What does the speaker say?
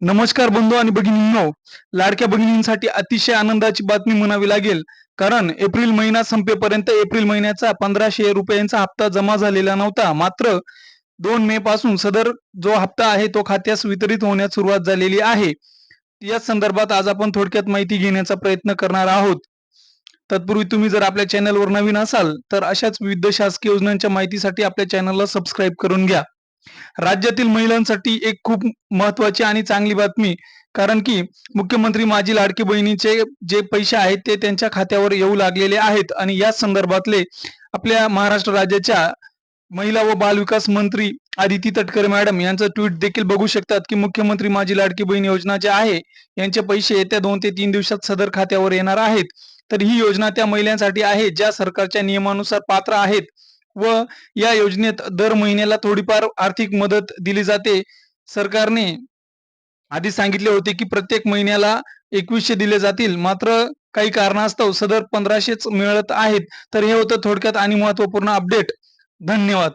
नमस्कार बंधू आणि भगिनींनो. लाडक्या भगिनींसाठी अतिशय आनंदाची बातमी म्हणावी लागेल. कारण एप्रिल महिना संपेपर्यंत एप्रिल महिन्याचा पंधराशे रुपयांचा हप्ता जमा झालेला नव्हता. मात्र दोन मे पासून सदर जो हप्ता आहे तो खात्यास वितरित होण्यास सुरुवात झालेली आहे. या संदर्भात आज आपण थोडक्यात माहिती घेण्याचा प्रयत्न करणार आहोत. तत्पूर्वी तुम्ही जर आपल्या चॅनलवर नवीन असाल तर अशाच विविध शासकीय योजनांच्या माहितीसाठी आपल्या चॅनलला सबस्क्राईब करून घ्या. राज्यातील महिलांसाठी एक खूप महत्वाची आणि चांगली बातमी. कारण की मुख्यमंत्री माझी लाडकी बहिणीचे जे पैसे आहेत ते त्यांच्या खात्यावर येऊ लागलेले आहेत. आणि या संदर्भातले आपल्या महाराष्ट्र राज्याच्या महिला व बाल विकास मंत्री आदिती तटकरे मॅडम यांचं ट्विट देखील बघू शकतात की मुख्यमंत्री माझी लाडकी बहीण योजना जे आहे यांचे पैसे येत्या दोन ते तीन दिवसात सदर खात्यावर येणार आहेत. तर ही योजना त्या महिलांसाठी आहे ज्या सरकारच्या नियमानुसार पात्र आहेत. व या योजनेत दर महिन्याला थोडीफार आर्थिक मदत दिली जाते. सरकारने आधी सांगितले होते की प्रत्येक महिन्याला एकवीसशे दिले जातील. मात्र काही कारणास्तव सदर पंधराशेच मिळत आहेत. तर हे होतं थोडक्यात आणि महत्त्वपूर्ण अपडेट. धन्यवाद.